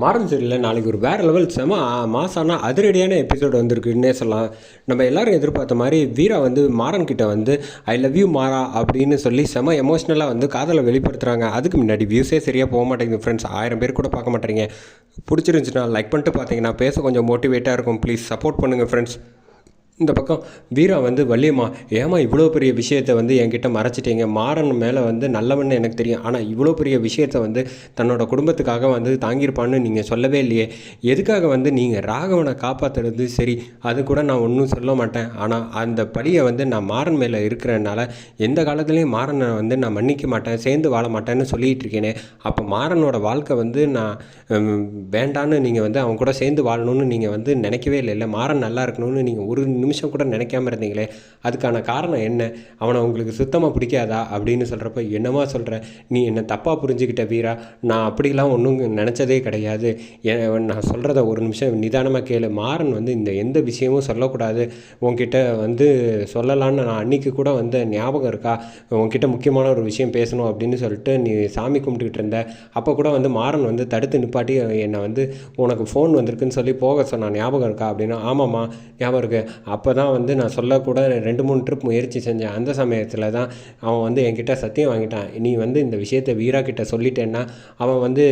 மாறன் சரியில்லை நாளைக்கு ஒரு வேறு லெவல் செம மாசான அதிரடியான எபிசோடு வந்திருக்குன்னே சொல்லலாம். நம்ம எல்லாரும் எதிர்பார்த்த மாதிரி வீரா வந்து மாறன் கிட்ட வந்து ஐ லவ் யூ மாறா அப்படின்னு சொல்லி செம எமோஷ்னலாக வந்து காதலை வெளிப்படுத்துகிறாங்க அதுக்கு முன்னாடி வியூஸே சரியாக போக மாட்டேங்குது ஃப்ரெண்ட்ஸ் ஆயிரம் பேர் கூட பார்க்க மாட்டேறீங்க. பிடிச்சிருந்துச்சுன்னா லைக் பண்ணிட்டு பார்த்தீங்கன்னா பேச கொஞ்சம் மோட்டிவேட்டாக இருக்கும். ப்ளீஸ் சப்போர்ட் பண்ணுங்கள் ஃப்ரெண்ட்ஸ் இந்த பக்கம் வீரா வந்து வள்ளியம்மா ஏமா இவ்வளோ பெரிய விஷயத்தை வந்து என்கிட்ட மறைச்சிட்டீங்க? மாறன் மேலே வந்து நல்லவன்னு எனக்கு தெரியும். ஆனால் இவ்வளோ பெரிய விஷயத்தை வந்து தன்னோட குடும்பத்துக்காக வந்து தாங்கியிருப்பான்னு நீங்கள் சொல்லவே இல்லையே. எதுக்காக வந்து நீங்கள் ராகவனை காப்பாற்றுறது சரி அது கூட நான் ஒன்றும் சொல்ல மாட்டேன். ஆனால் அந்த பழியை வந்து நான் மாறன் மேலே இருக்கிறனால எந்த காலத்துலேயும் மாறனை வந்து நான் மன்னிக்க மாட்டேன் சேர்ந்து வாழ மாட்டேன்னு சொல்லிகிட்டு இருக்கேனே. அப்போ மாறனோட வாழ்க்கை வந்து நான் வேண்டான்னு நீங்கள் வந்து அவன் கூட சேர்ந்து வாழணும்னு நீங்கள் வந்து நினைக்கவே இல்லை இல்லை மாறன் நல்லா இருக்கணும்னு நீங்கள் ஒரு நிமிஷம் கூட நினைக்காம இருந்தீங்களே? அதுக்கான காரணம் என்ன? அவனை உங்களுக்கு சுத்தமாக பிடிக்காதா? அப்படின்னு சொல்கிறப்ப என்னமா சொல்கிற நீ என்னை தப்பாக புரிஞ்சுக்கிட்ட வீரா? நான் அப்படிலாம் ஒன்றும் நினச்சதே கிடையாது. ஏன் நான் சொல்கிறத ஒரு நிமிஷம் நிதானமாக கேளு. மாறன் வந்து இந்த எந்த விஷயமும் சொல்லக்கூடாது. உன்கிட்ட வந்து சொல்லலான்னு நான் அன்னைக்கு கூட வந்து ஞாபகம் இருக்கா? உன்கிட்ட முக்கியமான ஒரு விஷயம் பேசணும் அப்படின்னு சொல்லிட்டு நீ சாமி கும்பிட்டுக்கிட்டு இருந்த. அப்போ கூட வந்து மாறன் வந்து தடுத்து நிப்பாட்டி என்னை வந்து உனக்கு ஃபோன் வந்திருக்குன்னு சொல்லி போக சொன்னான். ஞாபகம் இருக்கா? அப்படின்னா. ஆமாம்மா ஞாபகம் இருக்குது அப்போ தான் வந்து நான் சொல்லக்கூட ரெண்டு மூணு ட்ரிப் முயற்சி செஞ்சேன். அந்த சமயத்தில் தான் அவன் வந்து என்கிட்ட சத்தியம் வாங்கிட்டான். நீ வந்து இந்த விஷயத்தை வீரா கிட்ட சொல்லிட்டேன்னா அவன் வந்து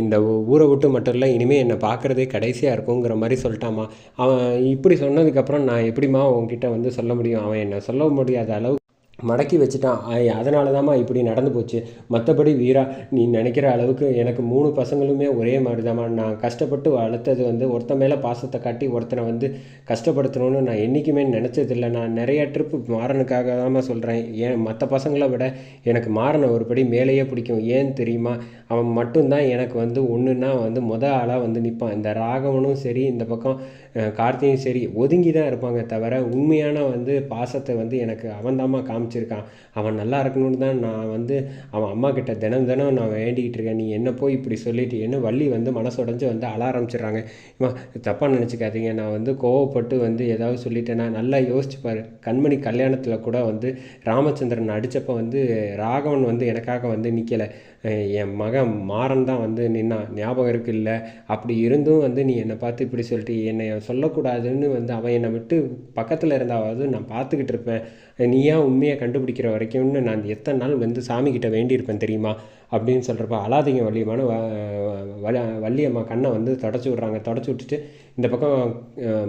இந்த ஊரை விட்டு மட்டும் இல்லை இனிமேல் என்னை பார்க்குறதே கடைசியாக இருக்குங்கிற மாதிரி சொல்லிட்டாமா? அவன் இப்படி சொன்னதுக்கப்புறம் நான் எப்படிம்மா உன்கிட்ட வந்து சொல்ல முடியும்? அவன் என்னை சொல்ல முடியாத அளவு மடக்கி வச்சுட்டான். அதனால தாம்மா இப்படி நடந்து போச்சு. மற்றபடி வீரா நீ நினைக்கிற அளவுக்கு எனக்கு மூணு பசங்களுமே ஒரே மாதிரி தாம்மா நான் கஷ்டப்பட்டு வளர்த்தது வந்து ஒருத்தன் மேலே பாசத்தை காட்டி ஒருத்தனை வந்து கஷ்டப்படுத்தணும்னு நான் என்றைக்குமே நினச்சதில்லை. நான் நிறைய ட்ரிப்பு மாறனுக்காக தாம்மா சொல்கிறேன் ஏன் மற்ற பசங்களை விட எனக்கு மாறனை ஒருபடி மேலேயே பிடிக்கும். ஏன் தெரியுமா? அவன் மட்டும்தான் எனக்கு வந்து ஒன்றுன்னா வந்து முத ஆளாக வந்து நிற்பான் இந்த ராகவனும் சரி இந்த பக்கம் கார்த்தியும் சரி ஒதுங்கி தான் இருப்பாங்க தவிர உண்மையான வந்து பாசத்தை வந்து எனக்கு அவன்தாம்மா காமிச்சிருக்கான் அவன் நல்லா இருக்கணும்னு தான் நான் வந்து அவன் அம்மா கிட்ட தினம் தினம் நான் வேண்டிக்கிட்டு இருக்கேன். நீ என்ன போய் இப்படி சொல்லிட்டு என்ன வள்ளி வந்து மனசுடைஞ்சு வந்து அழ ஆரம்பிச்சிடுறாங்க. இம்மா தப்பாக நினச்சிக்காதீங்க. நான் வந்து கோவப்பட்டு வந்து ஏதாவது சொல்லிட்டேன்னா நல்லா யோசிச்சு பாரு. கண்மணி கல்யாணத்தில் கூட வந்து ராமச்சந்திரன் அடித்தப்போ வந்து ராகவன் வந்து எனக்காக வந்து நிற்கலை என் மகன் மாறன் தான் வந்து நின்னான் ஞாபகம் இருக்கு இல்லை? அப்படி இருந்தும் வந்து நீ என்னை பார்த்து இப்படி சொல்லிட்டு என்னை சொல்லக்கூடாதுன்னு வந்து அவன் என்னை விட்டு பக்கத்தில் இருந்தாவது நான் பார்த்துக்கிட்டு இருப்பேன். நீயா உண்மையை கண்டுபிடிக்கிற வரைக்கும்னு நான் எத்தனை நாள் வந்து சாமிக்கிட்ட வேண்டியிருப்பேன் தெரியுமா? அப்படின்னு சொல்கிறப்ப அழாதீங்க வள்ளியம்மான்னு வ- வ- வள்ளியம்மா கண்ணை வந்து தொடச்சி விட்றாங்க. தொடச்சி விட்டுட்டு இந்த பக்கம்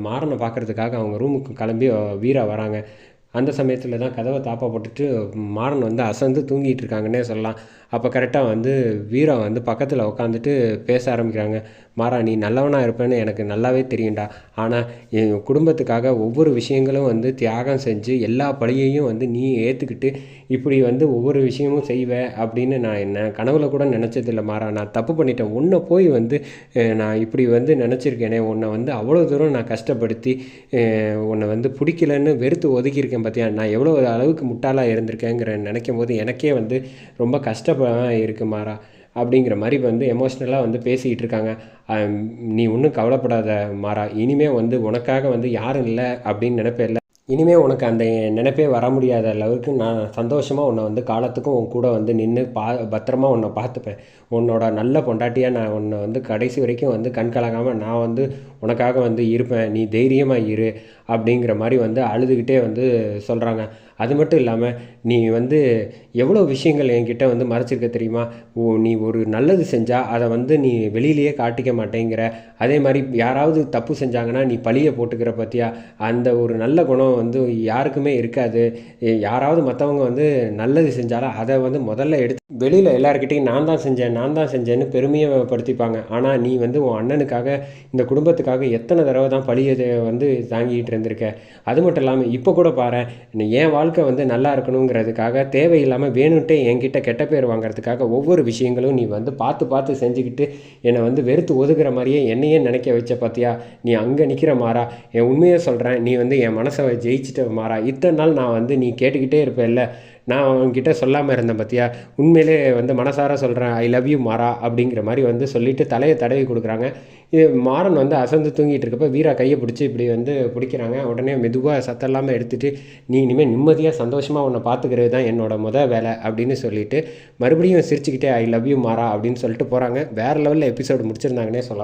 மாறனை பார்க்கறதுக்காக அவங்க ரூமுக்கு கிளம்பி வீரா வராங்க. அந்த சமயத்தில் தான் கதவை தாப்பா போட்டுட்டு மாறன் வந்து அசந்து தூங்கிட்டு இருக்காங்கன்னே சொல்லலாம். அப்போ கரெக்டாக வந்து வீரா வந்து பக்கத்தில் உட்காந்துட்டு பேச ஆரம்பிக்கிறாங்க. மாறா நீ நல்லவனாக இருப்பேன்னு எனக்கு நல்லாவே தெரியும்டா. ஆனால் என் குடும்பத்துக்காக ஒவ்வொரு விஷயங்களும் வந்து தியாகம் செஞ்சு எல்லா பழியையும் வந்து நீ ஏற்றுக்கிட்டு இப்படி வந்து ஒவ்வொரு விஷயமும் செய்வ அப்படின்னு நான் என்ன கனவுல கூட நினச்சதில்ல மாறா. நான் தப்பு பண்ணிட்டேன். உன்னை போய் வந்து நான் இப்படி வந்து நினச்சிருக்கேனே. உன்னை வந்து அவ்வளோ தூரம் நான் கஷ்டப்படுத்தி உன்னை வந்து பிடிக்கலன்னு வெறுத்து ஒதுக்கியிருக்கேன் பார்த்தியா நான் எவ்வளோ அளவுக்கு முட்டாளாக இருந்திருக்கேங்கிற நினைக்கும் போது எனக்கே வந்து ரொம்ப கஷ்டப்ப இருக்குது மாறா. அப்படிங்கிற மாதிரி வந்து எமோஷ்னலாக வந்து பேசிக்கிட்டு இருக்காங்க. நீ ஒன்றும் கவலைப்படாத மாறா. இனிமே வந்து உனக்காக வந்து யாரும் இல்லை அப்படின்னு நினைப்பே இல்லை. இனிமே உனக்கு அந்த நினைப்பே வர முடியாத அளவுக்கு நான் சந்தோஷமாக உன்னை வந்து காலத்துக்கும் உன் கூட வந்து நின்று பா பத்திரமா உன்னை பார்த்துப்பேன். உன்னோட நல்ல பொண்டாட்டியாக நான் உன்னை வந்து கடைசி வரைக்கும் வந்து கண் கலங்காமல் நான் வந்து உனக்காக வந்து இருப்பேன். நீ தைரியமாக இரு. அப்படிங்கிற மாதிரி வந்து அழுதுகிட்டே வந்து சொல்கிறாங்க அது மட்டும் இல்லாமல் நீ வந்து எவ்வளோ விஷயங்கள் என்கிட்ட வந்து மறைச்சிருக்க தெரியுமா? ஓ நீ ஒரு நல்லது செஞ்சால் அதை வந்து நீ வெளியிலேயே காட்டிக்க மாட்டேங்கிற. அதே மாதிரி யாராவது தப்பு செஞ்சாங்கன்னா நீ பழியை போட்டுக்கிற பற்றியா அந்த ஒரு நல்ல குணம் வந்து யாருக்குமே இருக்காது. யாராவது மற்றவங்க வந்து நல்லது செஞ்சாலும் அதை வந்து முதல்ல எடுத்து வெளியில் எல்லாருக்கிட்டையும் நான் தான் செஞ்சேன் நான் தான் செஞ்சேன்னு பெருமையை படுத்திப்பாங்க ஆனால் நீ வந்து உன் அண்ணனுக்காக இந்த குடும்பத்துக்காக எத்தனை தடவை தான் பழியை வந்து தாங்கிட்டு இருந்திருக்க. அது மட்டும் இல்லாமல் இப்போ கூட பாரு என் வாழ்க்கை வந்து நல்லா இருக்கணுங்கிறதுக்காக தேவையில்லாமல் வேணும்ட்டே என்கிட்ட கெட்ட பேர் வாங்குறதுக்காக ஒவ்வொரு விஷயங்களும் நீ வந்து பார்த்து பார்த்து செஞ்சுக்கிட்டு என்னை வந்து வெறுத்து ஒதுக்குற மாதிரியே என்னையே நினைக்க வச்ச பார்த்தியா நீ அங்கே நிற்கிற மாறா. என் உண்மையை சொல்கிறேன் நீ வந்து என் மனசை ஜெயிச்சிட்ட மாறா. இத்தனை நாள் நான் வந்து நீ கேட்டுக்கிட்டே இருப்பேல்ல. நான் அவன்கிட்ட சொல்லாமல் இருந்தேன் பார்த்தியா உண்மையிலே வந்து மனசார சொல்கிறேன் ஐ லவ் யூ மாறா அப்படிங்கிற மாதிரி வந்து சொல்லிவிட்டு தலையை தடவி கொடுக்குறாங்க. இது மாறன் வந்து அசந்து தூங்கிட்டு இருக்கப்போ வீரா கையை பிடிச்சி இப்படி வந்து பிடிக்கிறாங்க. உடனே மெதுவாக சத்தம் இல்லாமல் எடுத்துகிட்டு நீ இனிமேல் நிம்மதியாக சந்தோஷமாக உன்னை பார்த்துக்கிறது தான் என்னோட மொதல் வேலை அப்படின்னு சொல்லிட்டு மறுபடியும் சிரிச்சுக்கிட்டே ஐ லவ் யூ மாறா அப்படின்னு சொல்லிட்டு போகிறாங்க வேறு லெவலில் எபிசோடு முடிச்சிருந்தாங்கன்னே சொல்லலாம்.